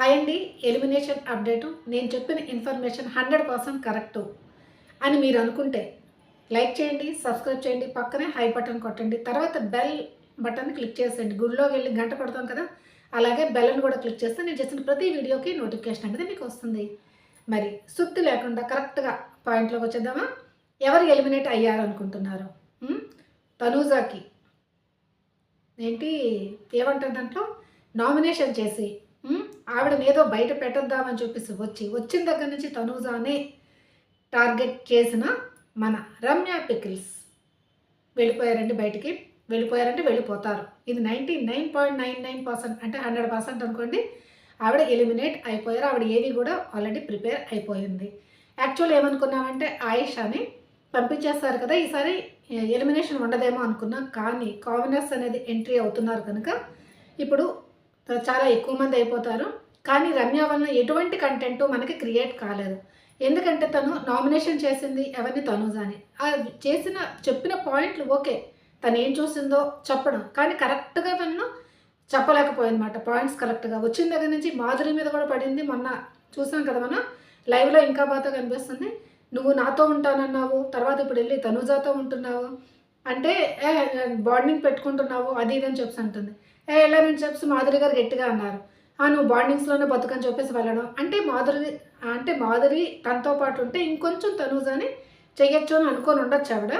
Hi అండి elimination update. నేను చెప్పిన ఇన్ఫర్మేషన్ హండ్రెడ్ పర్సెంట్ కరెక్టు అని మీరు అనుకుంటే లైక్ చేయండి సబ్స్క్రైబ్ చేయండి పక్కనే హై బటన్ కొట్టండి. తర్వాత బెల్ బటన్ క్లిక్ చేసేయండి. గుడిలోకి వెళ్ళి గంట కొడతాం కదా అలాగే బెల్ని కూడా క్లిక్ చేస్తే నేను చేసిన ప్రతి వీడియోకి నోటిఫికేషన్ అనేది మీకు వస్తుంది. మరి సుత్తి లేకుండా కరెక్ట్గా పాయింట్లోకి వచ్చేద్దామా? ఎవరు ఎలిమినేట్ అయ్యారు అనుకుంటున్నారు? తనూజాకి. ఏంటి ఏమంటారు దాంట్లో? నామినేషన్ చేసి ఆవిడని ఏదో బయట పెట్టద్దామని చూపిస్తూ వచ్చి వచ్చిన దగ్గర నుంచి తనూజానే టార్గెట్ చేసిన మన రమ్య పికిల్స్ వెళ్ళిపోయారండి బయటికి. వెళ్ళిపోయారంటే వెళ్ళిపోతారు. ఇది ninety nine point nine nine percent అంటే హండ్రెడ్ పర్సెంట్ అనుకోండి ఆవిడ ఎలిమినేట్ అయిపోయారు. ఆవిడ ఏవి కూడా ఆల్రెడీ ప్రిపేర్ అయిపోయింది. యాక్చువల్ ఏమనుకున్నామంటే ఆయిషాని పంపించేస్తారు కదా ఈసారి ఎలిమినేషన్ ఉండదేమో అనుకున్నాం. కానీ కామనర్స్ అనేది ఎంట్రీ అవుతున్నారు కనుక ఇప్పుడు చాలా ఎక్కువ మంది అయిపోతారు. కానీ రమ్య వలన ఎటువంటి కంటెంట్ మనకి క్రియేట్ కాలేదు. ఎందుకంటే తను నామినేషన్ చేసింది ఎవరిని? తనుజాని. ఆ చేసిన చెప్పిన పాయింట్లు ఓకే. తను ఏం చూసిందో చెప్పడం. కానీ కరెక్ట్గా తను చెప్పలేకపోయిందన్నమాట. పాయింట్స్ కరెక్ట్గా వచ్చిన దగ్గర నుంచి మాధురి మీద కూడా పడింది మొన్న. చూసాం కదా మనం? లైవ్లో ఇంకా బాగా కనిపిస్తుంది. నువ్వు నాతో ఉంటానన్నావు. తర్వాత ఇప్పుడు వెళ్ళి తనుజాతో ఉంటున్నావు. అంటే ఏ బాండింగ్ పెట్టుకుంటున్నావు. అది ఇది అని చెప్పి అంటుంది. ఏ ఎలా నేను చెప్పి మాధురి గారు గట్టిగా అన్నారు. "ఆ, నువ్వు బాండింగ్స్లోనే బతుకని చెప్పేసి వెళ్ళడం. అంటే మాధురి అంటే మాధురి తనతో పాటు ఉంటే ఇంకొంచెం తనూజాని చెయ్యొచ్చు అని అనుకొని ఉండొచ్చు ఆవిడ.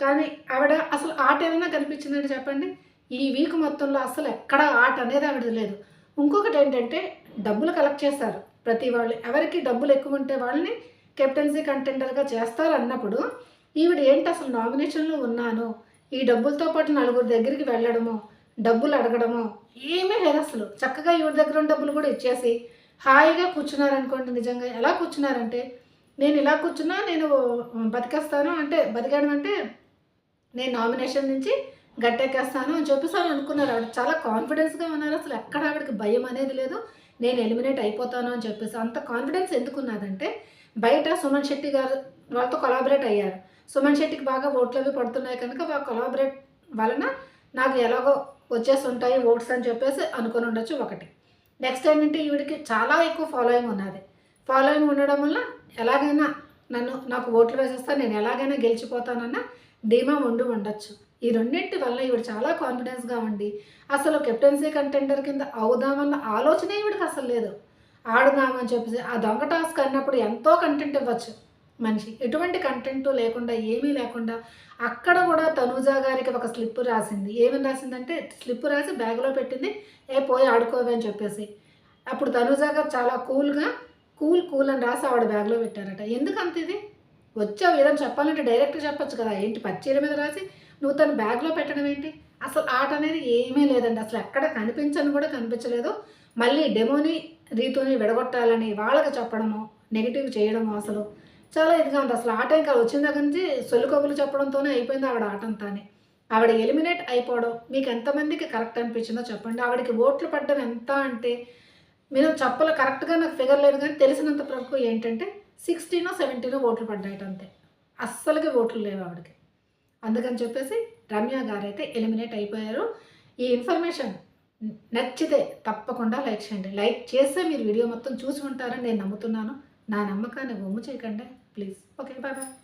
కానీ ఆవిడ అసలు ఆట ఏమైనా కనిపించిందంటే చెప్పండి. ఈ వీక్ మొత్తంలో అసలు ఎక్కడ ఆట అనేది ఆవిడ లేదు. ఇంకొకటి ఏంటంటే డబ్బులు కలెక్ట్ చేస్తారు. ప్రతి వాళ్ళు ఎవరికి డబ్బులు ఎక్కువ ఉంటే వాళ్ళని కెప్టెన్సీ కంటెండర్గా చేస్తారు అన్నప్పుడు ఈవిడ ఏంటి అసలు నామినేషన్లో ఉన్నాను? ఈ డబ్బులతో పాటు నలుగురు దగ్గరికి వెళ్ళడము డబ్బులు అడగడము? ఏమీ లేదు అసలు. చక్కగా ఈవిడ దగ్గర ఉన్న డబ్బులు కూడా ఇచ్చేసి హాయిగా కూర్చున్నారనుకోండి నిజంగా. ఎలా కూర్చున్నారంటే నేను ఇలా కూర్చున్నా నేను బతికేస్తాను అంటే బతికాడం అంటే నేను నామినేషన్ నుంచి గట్టెక్కేస్తాను అని చెప్పేసి అని అనుకున్నారు. ఆవిడ చాలా కాన్ఫిడెన్స్గా ఉన్నారు. అసలు ఎక్కడ ఆవిడకి భయం అనేది లేదు. నేను ఎలిమినేట్ అయిపోతాను అని చెప్పేసి. అంత కాన్ఫిడెన్స్ ఎందుకున్నదంటే బయట సుమన్ శెట్టి గారు వాళ్ళతో కొలాబరేట్ అయ్యారు. సుమన్ శెట్టికి బాగా ఓట్లు అవి పడుతున్నాయి కనుక వాళ్ళ కొలాబరేట్ వలన నాకు ఎలాగో వచ్చేసి ఉంటాయి ఓట్స్ అని చెప్పేసి అనుకుని ఉండొచ్చు ఒకటి. నెక్స్ట్ ఏంటంటే ఈవిడికి చాలా ఎక్కువ ఫాలోయింగ్ ఉన్నది. ఫాలోయింగ్ ఉండడం వల్ల ఎలాగైనా నన్ను నాకు ఓట్లు వేసేస్తా నేను ఎలాగైనా గెలిచిపోతానన్న ధీమా ఉండి ఉండొచ్చు. ఈ రెండింటి వల్ల ఈవిడ చాలా కాన్ఫిడెన్స్గా ఉండి అసలు కెప్టెన్సీ కంటెండర్ కింద అవుదామన్న ఆలోచనే ఈవిడికి అసలు లేదు. ఆడుదామని చెప్పేసి ఆ దొంగ టాస్క్ అన్నప్పుడు ఎంతో కంటెంట్ ఇవ్వచ్చు. మనిషి. ఎటువంటి కంటెంట్ లేకుండా ఏమీ లేకుండా అక్కడ కూడా తనూజా గారికి ఒక స్లిప్ రాసింది. ఏమని రాసిందంటే స్లిప్ రాసి బ్యాగ్లో పెట్టింది ఏ పోయి ఆడుకోవే అని చెప్పేసి. అప్పుడు తనూజా గారు చాలా కూల్గా కూల్ కూల్ అని రాసి ఆవిడ బ్యాగ్లో పెట్టారట. ఎందుకు అంత ఇది? వచ్చావు ఏదైనా చెప్పాలంటే డైరెక్ట్గా చెప్పొచ్చు కదా. ఏంటి పచ్చీల మీద రాసి నువ్వు తను బ్యాగ్లో పెట్టడం ఏంటి? అసలు ఆట అనేది ఏమీ లేదండి. అసలు ఎక్కడ కనిపించని కూడా కనిపించలేదు. మళ్ళీ డెమోని రీతోని విడగొట్టాలని వాళ్ళకి చెప్పడము నెగిటివ్ చేయడము అసలు చాలా ఇదిగా ఉంది. అసలు ఆట ఇంకా వచ్చిన దగ్గర నుంచి సొల్లు కబులు చెప్పడంతోనే అయిపోయింది ఆవిడ ఆట అంతానే. ఆవిడ ఎలిమినేట్ అయిపోవడం మీకు ఎంతమందికి కరెక్ట్ అనిపించిందో చెప్పండి. ఆవిడకి ఓట్లు పడ్డం ఎంత అంటే మీరు చెప్పలు కరెక్ట్గా నాకు ఫిగర్ లేదు కానీ తెలిసినంత వరకు ఏంటంటే సిక్స్టీనో సెవెంటీనో ఓట్లు పడ్డాయట అంతే. అస్సలుగా ఓట్లు లేవు ఆవిడకి. అందుకని చెప్పేసి రమ్య గారు అయితే ఎలిమినేట్ అయిపోయారు. ఈ ఇన్ఫర్మేషన్ నచ్చితే తప్పకుండా లైక్ చేయండి. లైక్ చేస్తే మీరు వీడియో మొత్తం చూసి ఉంటారని నేను నమ్ముతున్నాను. నా నమ్మకాన్ని ఒమ్ము చేయకండి. please. Okay, bye-bye.